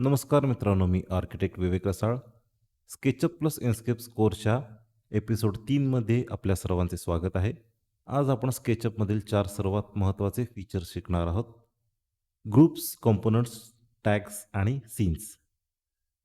नमस्कार मित्रांनो मी architect Vivek Rasal. SketchUp plus Enscapes कोर्सच्या एपिसोड तीनमध्ये आपल्या सर्वांचे स्वागत आहे. आज आपण स्केचअपमधील चार सर्वात महत्त्वाचे फीचर्स शिकणार आहोत. ग्रुप्स कॉम्पोनंट्स टॅग्स आणि सीन्स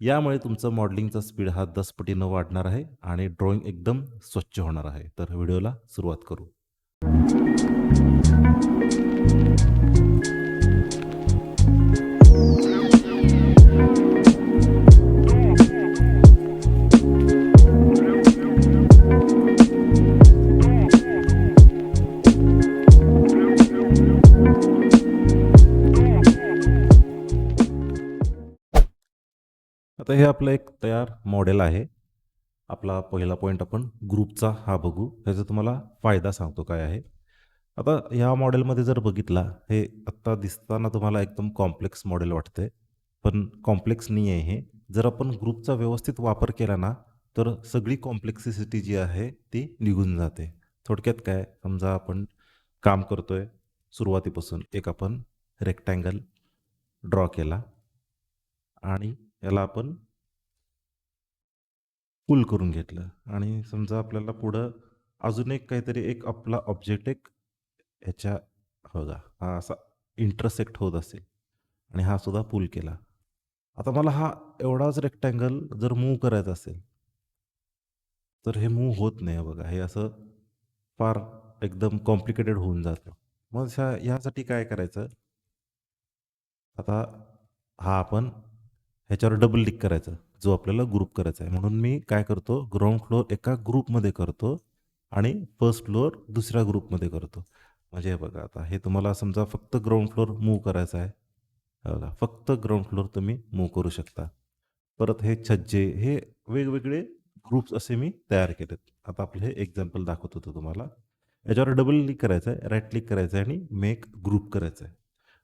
यामुळे तुमचं मॉडेलिंगचा स्पीड हा दस पटीनं वाढणार आहे आणि ड्रॉइंग एकदम स्वच्छ होणार आहे. तर व्हिडिओला सुरुवात करू. आता हे आपलं एक तयार मॉडेल आहे. आपला पहिला पॉईंट आपण ग्रुपचा हा बघू. ह्याचा तुम्हाला फायदा सांगतो काय आहे. आता ह्या मॉडेलमध्ये जर बघितला हे आत्ता दिसताना तुम्हाला एकदम कॉम्प्लेक्स मॉडेल वाटते पण कॉम्प्लेक्स नाही आहे हे. जर आपण ग्रुपचा व्यवस्थित वापर केला ना तर सगळी कॉम्प्लेक्सिसिटी जी आहे ती निघून जाते. थोडक्यात काय? समजा आपण काम करतोय. सुरुवातीपासून एक आपण रेक्टँगल ड्रॉ केला. आणि याला आपण पुल करून घेतलं. आणि समजा आपल्याला पुढं अजून एक काहीतरी एक आपला ऑब्जेक्ट एक ह्याच्या हो बघा हा असा इंटरसेक्ट होत असेल. आणि हा सुद्धा पूल केला. आता मला हा एवढाच रेक्टँगल जर मूव करायचा असेल तर हे मूव होत नाही बघा. हे असं फार एकदम कॉम्प्लिकेटेड होऊन जातं. मग ह्या ह्यासाठी काय करायचं? आता हा आपण ह्याच्यावर डबल क्लिक करायचं जो आपल्याला ग्रुप करायचा आहे. म्हणून मी काय करतो ग्राउंड फ्लोअर एका ग्रुपमध्ये करतो आणि फर्स्ट फ्लोअर दुसऱ्या ग्रुपमध्ये करतो. म्हणजे हे बघा आता हे तुम्हाला समजा फक्त ग्राउंड फ्लोअर मूव करायचं आहे. बघा फक्त ग्राउंड फ्लोअर तुम्ही मूव करू शकता. परत हे छज्जे हे वेगवेगळे ग्रुप्स असे मी तयार केलेत. आता आपलं हे एक्झाम्पल दाखवत होतो तुम्हाला. याच्यावर डबल क्लिक करायचं आहे राईट क्लिक करायचं आहे आणि मेक ग्रुप करायचं आहे.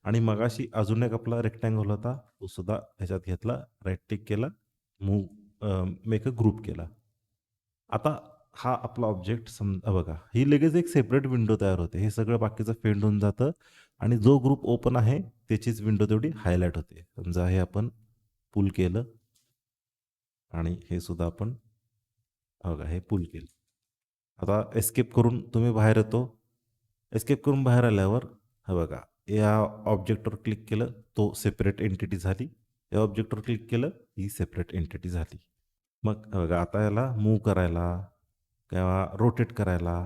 आणि मगाशी अजून एक आपला रेक्टँगल होता तो सुद्धा ह्याच्यात घेतला राईट टिक केला मूव मेक अ ग्रुप केला. आता हा आपला ऑब्जेक्ट समजा बघा ही लगेच एक सेपरेट विंडो तयार होते. हे सगळं बाकीचं फेंड होऊन जातं आणि जो ग्रुप ओपन आहे त्याचीच विंडो तेवढी हायलाईट होते. समजा हे आपण पुल केलं आणि हे सुद्धा आपण बघा हे पुल केलं. आता एस्केप करून तुम्ही बाहेर येतो. एस्केप करून बाहेर आल्यावर हे बघा या ऑब्जेक्टवर क्लिक केलं तो सेपरेट एंटिटी झाली. या ऑब्जेक्टवर क्लिक केलं ही सेपरेट एंटिटी झाली. मग आता याला मूव करायला किंवा रोटेट करायला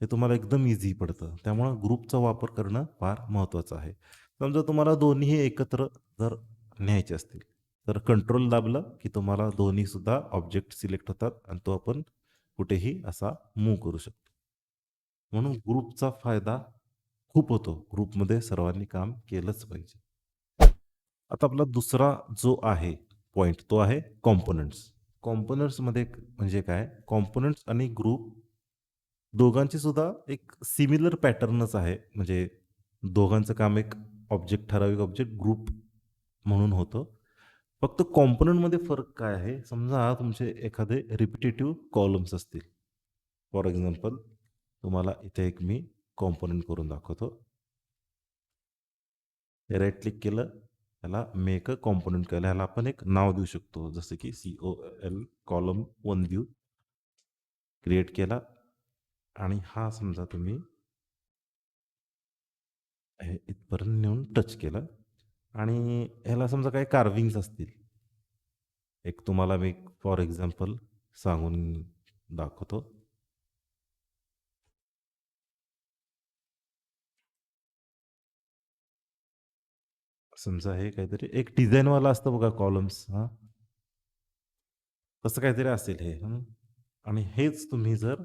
हे तुम्हाला एकदम इझी पडतं. त्यामुळं ग्रुपचा वापर करणं फार महत्त्वाचं आहे. समजा तुम्हाला दोन्हीही एकत्र जर न्यायचे असतील तर कंट्रोल दाबलं की तुम्हाला दोन्हीसुद्धा ऑब्जेक्ट सिलेक्ट होतात आणि तो आपण कुठेही असा मूव करू शकतो. म्हणून ग्रुपचा फायदा खूप होतो. ग्रुपमध्ये सर्वांनी काम केलंच पाहिजे. आता आपला दुसरा जो आहे पॉईंट तो आहे कॉम्पोनंट्स कॉम्पोनंट्समध्ये म्हणजे काय? कॉम्पोनंट्स आणि ग्रुप दोघांची सुद्धा एक सिमिलर पॅटर्नच आहे. म्हणजे दोघांचं काम एक ऑब्जेक्ट ठराविक ऑब्जेक्ट ग्रुप म्हणून होतं. फक्त कॉम्पोनंटमध्ये फरक काय आहे? समजा तुमचे एखादे रिपिटेटिव्ह कॉलम्स असतील. फॉर एक्झाम्पल तुम्हाला इथे एक मी कॉम्पोनंट करून दाखवतो. राईट क्लिक केलं याला मेक अ कॉम्पोनंट केलं. ह्याला आपण एक नाव देऊ शकतो. जसं की C O L column one देऊ क्रिएट केला. आणि हा समजा तुम्ही हे इथपर्यंत नेऊन टच केलं. आणि ह्याला समजा काही कार्विंग्स असतील. एक तुम्हाला मी फॉर एक्झाम्पल सांगून दाखवतो. समजा हे काहीतरी एक डिझाईनवाला असतं बघा कॉलम्स हां. तसं काहीतरी असेल हे हं. आणि हेच तुम्ही जर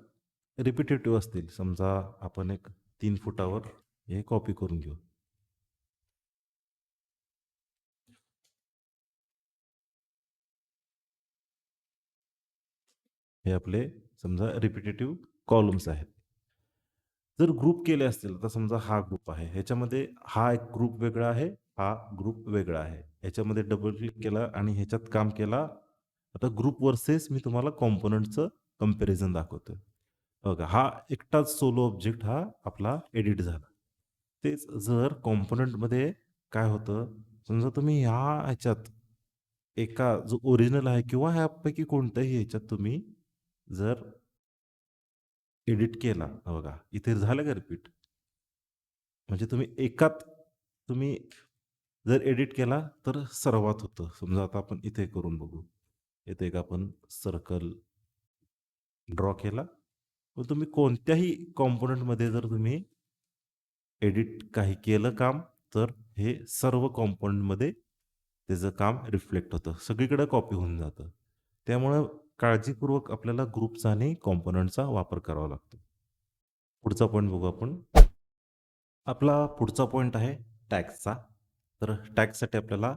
रिपिटेटिव्ह असतील समजा आपण एक तीन फुटावर हे कॉपी करून घेऊ. हे आपले समजा रिपिटेटिव्ह कॉलम्स आहेत. जर ग्रुप केले असतील तर समजा हा ग्रुप आहे. ह्याच्यामध्ये हा एक ग्रुप वेगळा आहे हा ग्रुप वेगळा आहे. ह्याच्यामध्ये डबल क्लिक केला आणि ह्याच्यात काम केला. आता ग्रुप वर्सेस मी तुम्हाला कॉम्पोनंटचं कंपॅरिझन दाखवतो बघा हा एकटाच सोलो ऑब्जेक्ट हा आपला एडिट झाला. तेच जर कॉम्पोनंटमध्ये काय होतं? समजा तुम्ही ह्या ह्याच्यात एका जो ओरिजिनल आहे किंवा ह्यापैकी कोणत्याही ह्याच्यात तुम्ही जर एडिट केला हा बघा इथे झालं का रिपीट म्हणजे तुम्ही एकात तुम्ही जर एडिट केला तर सर्वात होतं. समजा आता आपण इथे करून बघू. इथे एक आपण सर्कल ड्रॉ केला. मग तुम्ही कोणत्याही कॉम्पोनंटमध्ये जर तुम्ही एडिट काही केलं काम तर हे सर्व कॉम्पोनंटमध्ये त्याचं काम रिफ्लेक्ट होतं. सगळीकडे कॉपी होऊन जातं. त्यामुळं काळजीपूर्वक आपल्याला ग्रुपचा आणि कॉम्पोनंटचा वापर करावा लागतो. पुढचा पॉईंट बघू आपण. आपला पुढचा पॉईंट आहे टॅक्सचा. तर टॅक्ससाठी आपल्याला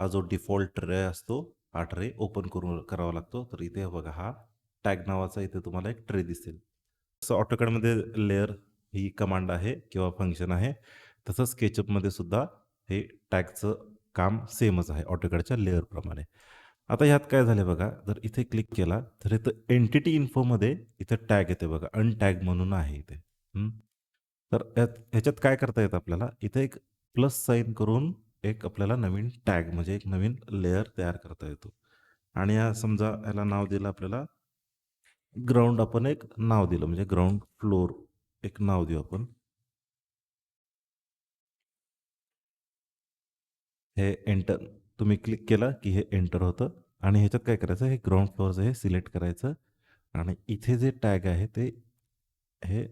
हा जो डिफॉल्ट ट्रे असतो हा ट्रे ओपन करून करावा लागतो. तर इथे बघा हा टॅग नावाचा इथे तुम्हाला एक ट्रे दिसेल. तसं ऑटोकॅडमध्ये लेअर ही कमांड आहे किंवा फंक्शन आहे. तसं स्केचअपमध्ये सुद्धा हे टॅगचं काम सेमच आहे ऑटोकॅडच्या लेअरप्रमाणे आता ह्यात काय झालं बघा जर इथे क्लिक केला तर इथं एंटिटी इन्फोमध्ये इथं टॅग येते बघा अनटॅग म्हणून आहे इथे. तर यात ह्याच्यात काय करता येतं आपल्याला? इथे एक प्लस साईन करून एक आपल्याला नवीन टॅग म्हणजे एक नवीन लेअर तयार करता येतो. आणि या समजा याला नाव दिलं आपल्याला. ग्राउंड आपण एक नाव दिलं म्हणजे ग्राउंड फ्लोर एक नाव देऊ आपण. हे एंटर तुम्ही क्लिक केलं की हे एंटर होतं. आणि ह्याच्यात काय करायचं हे ग्राउंड फ्लोअरचं हे सिलेक्ट करायचं. आणि इथे जे टॅग आहे ते हे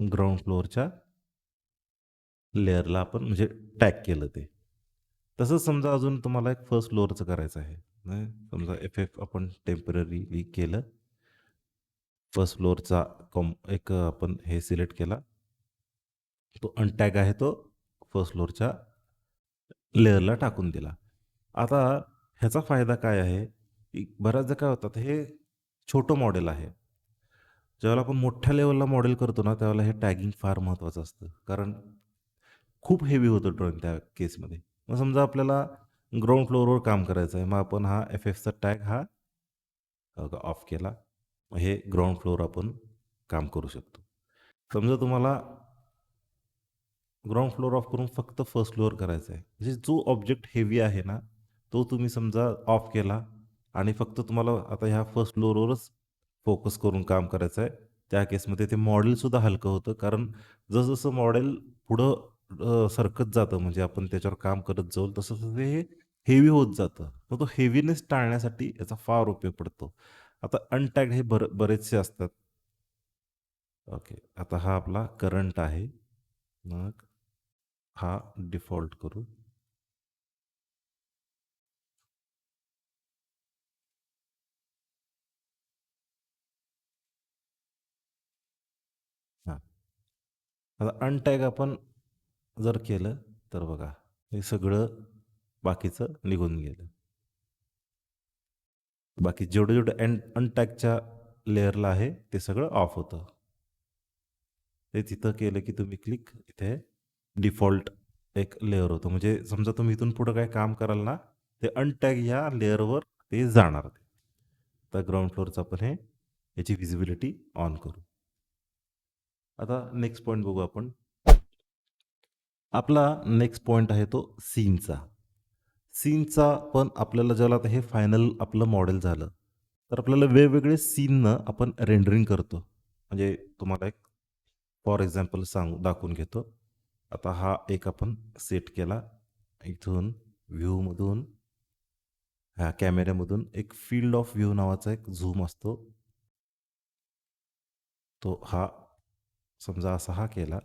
ग्राउंड फ्लोअरच्या लेअरला आपण म्हणजे टॅग केलं ते. तसंच समजा अजून तुम्हाला एक फर्स्ट फ्लोअरचं करायचं आहे. नाही? समजा एफ एफ आपण टेंपररी केलं. फर्स्ट फ्लोअरचा कॉम एक आपण हे सिलेक्ट केला. तो अनटॅग आहे तो फर्स्ट फ्लोअरच्या लेअरला टाकून दिला. आता ह्याचा फायदा काय आहे? की बऱ्याचदा काय होतात हे छोटं मॉडेल आहे. ज्यावेळेला आपण मोठ्या लेवलला मॉडेल करतो ना त्यावेळेला हे टॅगिंग फार महत्त्वाचं असतं. कारण खूप हेवी होतं ड्रॉइंग त्या केसमध्ये मग समजा आपल्याला ग्राउंड फ्लोअरवर काम करायचं आहे मग आपण हा एफ एफचा टॅग हा ऑफ केला. मग हे ग्राउंड फ्लोअर आपण काम करू शकतो. समजा तुम्हाला ग्राउंड फ्लोअर ऑफ करून फक्त फर्स्ट फ्लोअर करायचं आहे. म्हणजे जो ऑब्जेक्ट हेवी आहे ना तो तुम्ही समजा ऑफ केला आणि फक्त तुम्हाला आता ह्या फर्स्ट फ्लोअरवरच फोकस करून काम करायचं आहे. त्या केसमध्ये ते मॉडेलसुद्धा हलकं होतं कारण जसजसं मॉडेल पुढं अ, सरकत जातं. म्हणजे आपण त्याच्यावर काम करत जाऊ तसं तसं ते हेवी होत जातं. मग तो हेवीनेस टाळण्यासाठी याचा फार उपयोग पडतो. आता अनटॅग्ड हे बर बरेचसे असतात. ओके आता हा आपला करंट आहे. मग हा डिफॉल्ट करू. हां. आता अनटॅग आपण जर केलं तर बघा हे सगळं बाकीचं निघून गेलं. बाकी जेवढं जेवढं अन अनटॅकच्या लेअरला आहे ते सगळं ऑफ होतं. ते तिथं केलं की तुम्ही क्लिक इथे डिफॉल्ट एक लेअर होतं. म्हणजे समजा तुम्ही इथून पुढं काय काम कराल ना ते अनटॅग ह्या लेअरवर ते जाणार ते तर ग्राउंड फ्लोअरचं आपण हे याची विजिबिलिटी ऑन करू. आता नेक्स्ट पॉईंट बघू आपण. आपला नेक्स्ट पॉईंट आहे तो सीनचा. सीनचा पण आपल्याला ज्याला आता हे फायनल आपलं मॉडेल झालं तर आपल्याला वेगवेगळे सीननं आपण रेंडरिंग करतो. म्हणजे तुम्हाला एक फॉर एक्झाम्पल सांग दाखवून घेतो. आता हा एक आपण सेट केला. इथून व्ह्यूमधून ह्या कॅमेऱ्यामधून एक फील्ड ऑफ व्ह्यू नावाचा एक झूम असतो. तो हा समजा असा हा केला.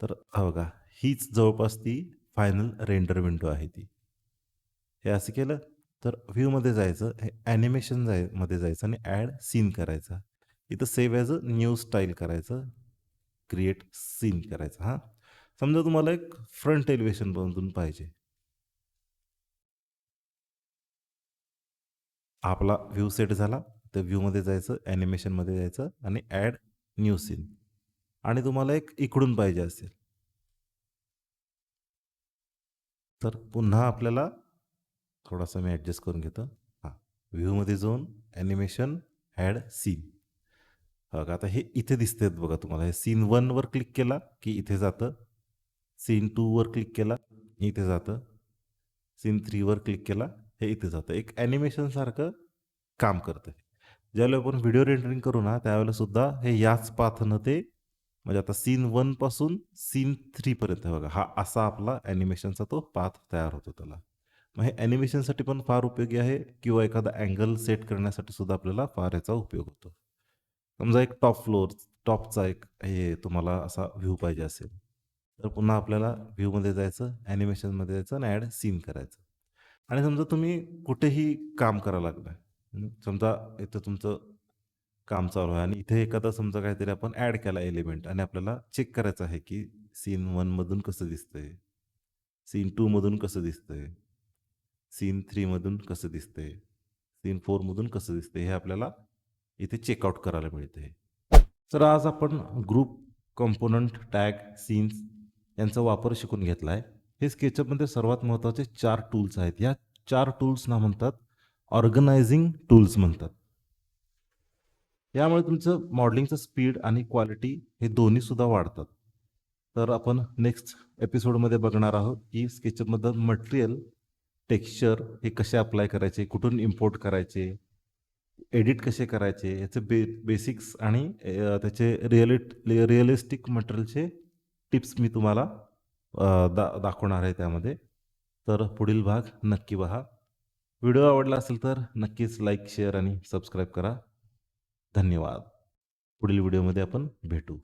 तर हा बघा हीच जवळपास ती फायनल रेंडर विंडो आहे ती. हे असं केलं तर व्ह्यूमध्ये जायचं हे ॲनिमेशन जायमध्ये जायचं आणि ॲड सीन करायचा. इथं save as a new style करायचं क्रिएट सीन करायचं हां. समजा तुम्हाला एक फ्रंट एलिव्हेशन बनवून पाहिजे. आपला व्ह्यू सेट झाला तर व्ह्यूमध्ये जायचं ॲनिमेशनमध्ये जायचं आणि ॲड न्यू सीन आणि तुम्हाला एक इकडून पाहिजे असेल. तर पुन्हा आपल्याला थोडासा मी ॲडजस्ट करून घेतो. हां व्ह्यूमध्ये जाऊन ॲनिमेशन हॅड सीन बघा आता हे इथे दिसते बघा तुम्हाला. हे सीन वनवर क्लिक केला की इथे जातं. सीन टूवर क्लिक केला इथे जातं. सीन थ्रीवर क्लिक केला हे इथे जातं. एक ॲनिमेशनसारखं काम करतं. ज्यावेळेला आपण व्हिडिओ रेंडरिंग करू ना त्यावेळेला सुद्धा हे याच पाथनं ते म्हणजे आता सीन वनपासून सीन थ्रीपर्यंत बघा हा असा आपला ॲनिमेशनचा तो पाथ तयार होतो त्याला. मग हे ॲनिमेशनसाठी पण फार उपयोगी आहे किंवा एखादा अँगल सेट करण्यासाठी सुद्धा आपल्याला फार याचा उपयोग होतो. समजा एक टॉप फ्लोअर टॉपचा एक हे तुम्हाला असा व्ह्यू पाहिजे असेल तर पुन्हा आपल्याला व्ह्यूमध्ये जायचं ॲनिमेशनमध्ये जायचं आणि ॲड सीन करायचं. आणि समजा तुम्ही कुठेही काम करायला लागलं समजा इथं तुमचं काम चालू आहे आणि इथे एखादा समजा काहीतरी आपण ॲड केला एलिमेंट आणि आपल्याला चेक करायचं आहे की सीन वनमधून कसं दिसतंय सीन टूमधून कसं दिसतंय सीन थ्रीमधून कसं दिसतंय सीन फोरमधून कसं दिसतंय हे आपल्याला इथे चेकआउट करायला मिळते तर आज आपण ग्रुप कंपोनंट टॅग सीन्स यांचा वापर शिकून घेतला आहे हे स्केचअपमध्ये सर्वात महत्त्वाचे चार टूल्स आहेत. या चार टूल्सना म्हणतात ऑर्गनायझिंग टूल्स म्हणतात. यामुळे तुमचं मॉडेलिंगचं स्पीड आणि क्वालिटी हे दोन्ही सुद्धा वाढतात. तर आपण नेक्स्ट एपिसोडमध्ये बघणार आहोत की स्केचअपमधलं मटेरियल टेक्स्चर हे कसे अप्लाय करायचे कुठून इम्पोर्ट करायचे एडिट कसे करायचे याचे बे बेसिक्स आणि त्याचे रिअलिट रिअलिस्टिक मटेरियलचे टिप्स मी तुम्हाला दा दाखवणार आहे त्यामध्ये. तर पुढील भाग नक्की पहा व्हिडिओ आवडला असेल तर नक्कीच लाईक शेअर आणि सबस्क्राईब करा. धन्यवाद. पुढील व्हिडिओमध्ये आपण भेटू.